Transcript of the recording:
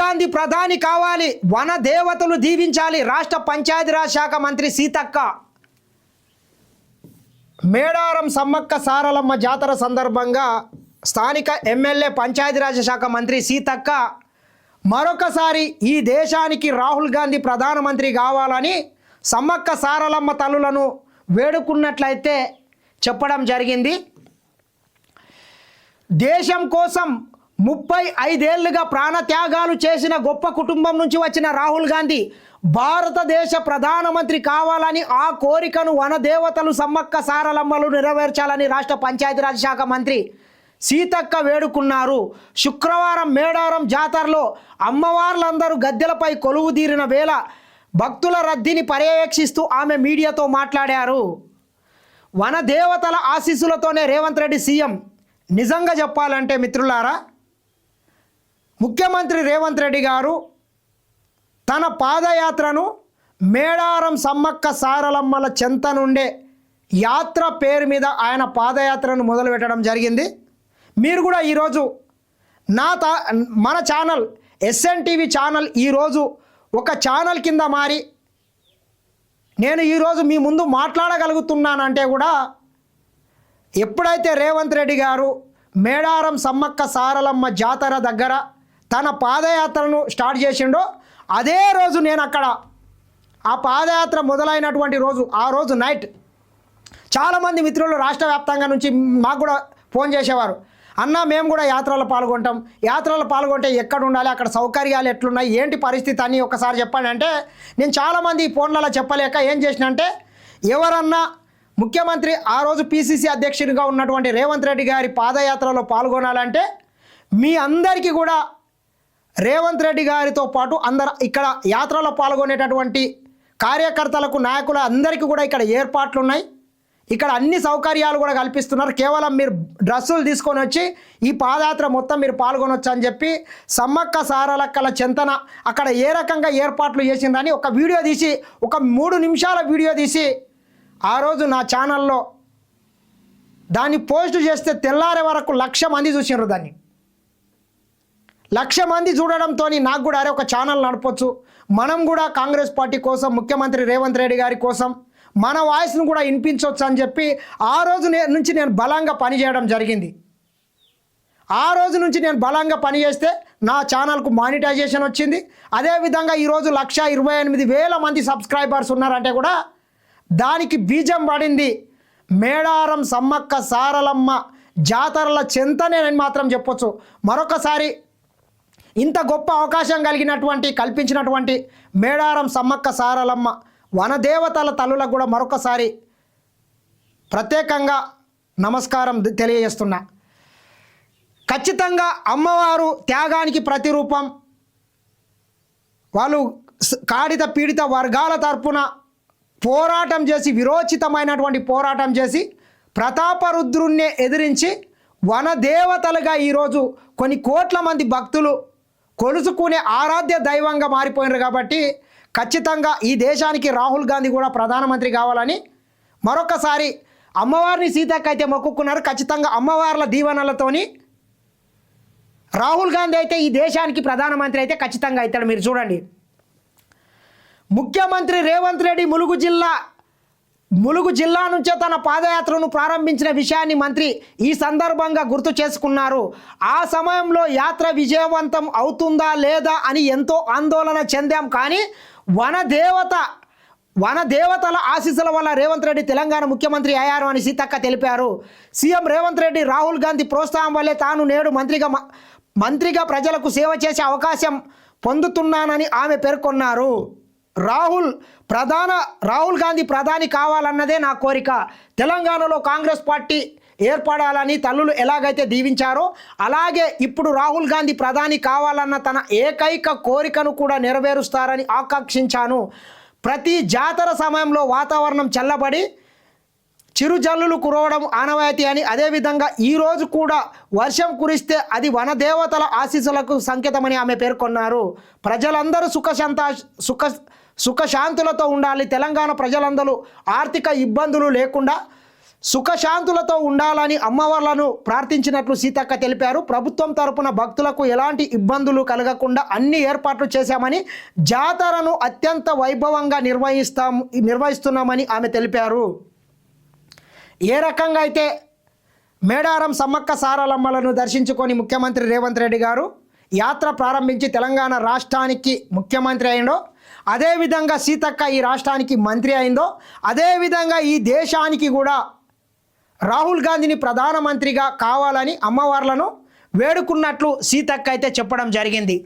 గాంధీ ప్రధాని కావాలి. వన దేవతలు దీవించాలి. రాష్ట్ర పంచాయతీరాజ్ శాఖ మంత్రి సీతక్క. మేడారం సమ్మక్క సారలమ్మ జాతర సందర్భంగా స్థానిక ఎమ్మెల్యే పంచాయతీరాజ్ శాఖ మంత్రి సీతక్క మరొకసారి ఈ దేశానికి రాహుల్ గాంధీ ప్రధానమంత్రి కావాలని సమ్మక్క సారలమ్మ తల్లులను వేడుకున్నట్లయితే చెప్పడం జరిగింది. దేశం కోసం ముప్పై ఐదేళ్ళుగా ప్రాణత్యాగాలు చేసిన గొప్ప కుటుంబం నుంచి వచ్చిన రాహుల్ గాంధీ భారతదేశ ప్రధానమంత్రి కావాలని ఆ కోరికను వనదేవతలు సమ్మక్క సారలమ్మలు నెరవేర్చాలని రాష్ట్ర పంచాయతీరాజ్ శాఖ మంత్రి సీతక్క వేడుకున్నారు. శుక్రవారం మేడారం జాతరలో అమ్మవార్లందరూ గద్దెలపై కొలువు తీరిన వేళ భక్తుల రద్దీని పర్యవేక్షిస్తూ ఆమె మీడియాతో మాట్లాడారు. వనదేవతల ఆశీస్సులతోనే రేవంత్ రెడ్డి సీఎం. నిజంగా చెప్పాలంటే మిత్రులారా ముఖ్యమంత్రి రేవంత్ రెడ్డి గారు తన పాదయాత్రను మేడారం సమ్మక్క సారలమ్మల చెంత నుండే యాత్ర పేరు మీద ఆయన పాదయాత్రను మొదలుపెట్టడం జరిగింది. మీరు కూడా ఈరోజు నా తా మన ఛానల్ ఎస్ఎన్ టీవీ ఛానల్ ఈరోజు ఒక ఛానల్ కింద మారి నేను ఈరోజు మీ ముందు మాట్లాడగలుగుతున్నానంటే కూడా ఎప్పుడైతే రేవంత్ రెడ్డి గారు మేడారం సమ్మక్క సారలమ్మ జాతర దగ్గర తన పాదయాత్రను స్టార్ట్ చేసిండో అదే రోజు నేను అక్కడ ఆ పాదయాత్ర మొదలైనటువంటి రోజు ఆ రోజు నైట్ చాలామంది మిత్రులు రాష్ట్ర వ్యాప్తంగా నుంచి మాకు కూడా ఫోన్ చేసేవారు. అన్న మేము కూడా యాత్రలో పాల్గొంటాం. యాత్రలో పాల్గొంటే ఎక్కడ ఉండాలి? అక్కడ సౌకర్యాలు ఎట్లున్నాయి? ఏంటి పరిస్థితి? అని ఒకసారి చెప్పండి అంటే నేను చాలామంది ఫోన్లలో చెప్పలేక ఏం చేసినంటే ఎవరన్నా ముఖ్యమంత్రి ఆ రోజు పిసిసి అధ్యక్షుడిగా ఉన్నటువంటి రేవంత్ రెడ్డి గారి పాదయాత్రలో పాల్గొనాలంటే మీ అందరికీ కూడా రేవంత్ రెడ్డి గారితో పాటు అందరు ఇక్కడ యాత్రలో పాల్గొనేటటువంటి కార్యకర్తలకు నాయకుల అందరికీ కూడా ఇక్కడ ఏర్పాట్లు ఉన్నాయి ఇక్కడ అన్ని సౌకర్యాలు కూడా కల్పిస్తున్నారు. కేవలం మీరు డ్రెస్సులు తీసుకొని వచ్చి ఈ పాదయాత్ర మొత్తం మీరు పాల్గొనొచ్చు అని చెప్పి సమ్మక్క సారలక్కల చెంతన అక్కడ ఏ రకంగా ఏర్పాట్లు చేసిందని ఒక వీడియో తీసి ఒక మూడు నిమిషాల వీడియో తీసి ఆ రోజు నా ఛానల్లో దాన్ని పోస్ట్ చేస్తే తెల్లారే వరకు లక్ష మంది చూసినారు దాన్ని. లక్ష మంది చూడడంతో నాకు కూడా అరే ఒక ఛానల్ నడపొచ్చు. మనం కూడా కాంగ్రెస్ పార్టీ కోసం ముఖ్యమంత్రి రేవంత్ రెడ్డి గారి కోసం మన వాయిస్ను కూడా వినిపించవచ్చు అని చెప్పి ఆ రోజు నుంచి నేను బలంగా పనిచేయడం జరిగింది. ఆ రోజు నుంచి నేను బలంగా పనిచేస్తే నా ఛానల్కు మానిటైజేషన్ వచ్చింది. అదేవిధంగా ఈరోజు లక్ష ఇరవై ఎనిమిది వేల మంది సబ్స్క్రైబర్స్ ఉన్నారంటే కూడా దానికి బీజం పడింది. మేడారం సమ్మక్క సారలమ్మ జాతరల చెంత నేను మాత్రం చెప్పొచ్చు. మరొకసారి ఇంత గొప్ప అవకాశం కలిగినటువంటి కల్పించినటువంటి మేడారం సమ్మక్క సారలమ్మ వనదేవతల తల్లులకు కూడా మరొకసారి ప్రత్యేకంగా నమస్కారం తెలియజేస్తున్నా. ఖచ్చితంగా అమ్మవారు త్యాగానికి ప్రతిరూపం వాళ్ళు కాడిత పీడిత వర్గాల తరపున పోరాటం చేసి విరోచితమైనటువంటి పోరాటం చేసి ప్రతాపరుద్రుణ్ణి ఎదిరించి వనదేవతలుగా ఈరోజు కొన్ని కోట్ల మంది భక్తులు కొలుసుకునే ఆరాధ్య దైవంగా మారిపోయినారు కాబట్టి ఖచ్చితంగా ఈ దేశానికి రాహుల్ గాంధీ కూడా ప్రధానమంత్రి కావాలని మరొకసారి అమ్మవారిని సీతక్క అయితే మొక్కుకున్నారు. ఖచ్చితంగా అమ్మవార్ల దీవెనలతోని రాహుల్ గాంధీ అయితే ఈ దేశానికి ప్రధానమంత్రి అయితే ఖచ్చితంగా అవుతాడు. మీరు చూడండి. ముఖ్యమంత్రి రేవంత్ రెడ్డి ములుగు జిల్లా ములుగు జిల్లా నుంచే తన పాదయాత్రను ప్రారంభించిన విషయాన్ని మంత్రి ఈ సందర్భంగా గుర్తు చేసుకున్నారు. ఆ సమయంలో యాత్ర విజయవంతం అవుతుందా లేదా అని ఎంతో ఆందోళన చెందాం. కానీ వనదేవత వనదేవతల ఆశీస్సుల వల్ల రేవంత్ రెడ్డి తెలంగాణ ముఖ్యమంత్రి అయ్యారు అని సీతక్క తెలిపారు. సీఎం రేవంత్ రెడ్డి రాహుల్ గాంధీ ప్రోత్సాహం వల్లే తాను నేడు మంత్రిగా మంత్రిగా ప్రజలకు సేవ చేసే అవకాశం పొందుతున్నానని ఆమె పేర్కొన్నారు. రాహుల్ ప్రధాన రాహుల్ గాంధీ ప్రధాని కావాలన్నదే నా కోరిక. తెలంగాణలో కాంగ్రెస్ పార్టీ ఏర్పడాలని తల్లులు ఎలాగైతే దీవించారో అలాగే ఇప్పుడు రాహుల్ గాంధీ ప్రధాని కావాలన్న తన ఏకైక కోరికను కూడా నెరవేరుస్తారని ఆకాంక్షించాను. ప్రతి జాతర సమయంలో వాతావరణం చల్లబడి చిరుజల్లులు కురవడం ఆనవాయితీ అని అదేవిధంగా ఈరోజు కూడా వర్షం కురిస్తే అది వనదేవతల ఆశీస్సులకు సంకేతమని ఆమె పేర్కొన్నారు. ప్రజలందరూ సుఖశాంత సుఖ సుఖశాంతులతో ఉండాలి. తెలంగాణ ప్రజలందరూ ఆర్థిక ఇబ్బందులు లేకుండా సుఖశాంతులతో ఉండాలని అమ్మవార్లను ప్రార్థించినట్లు సీతక్క తెలిపారు. ప్రభుత్వం తరపున భక్తులకు ఎలాంటి ఇబ్బందులు కలగకుండా అన్ని ఏర్పాట్లు చేశామని జాతరను అత్యంత వైభవంగా నిర్వహిస్తాం నిర్వహిస్తున్నామని ఆమె తెలిపారు. ఏ రకంగా అయితే మేడారం సమ్మక్క సారలమ్మలను దర్శించుకొని ముఖ్యమంత్రి రేవంత్ రెడ్డి గారు యాత్ర ప్రారంభించి తెలంగాణ రాష్ట్రానికి ముఖ్యమంత్రి అయిండో అదేవిధంగా సీతక్క ఈ రాష్ట్రానికి మంత్రి అయిందో అదేవిధంగా ఈ దేశానికి కూడా రాహుల్ గాంధీని ప్రధానమంత్రిగా కావాలని అమ్మవార్లను వేడుకున్నట్లు సీతక్క అయితే చెప్పడం జరిగింది.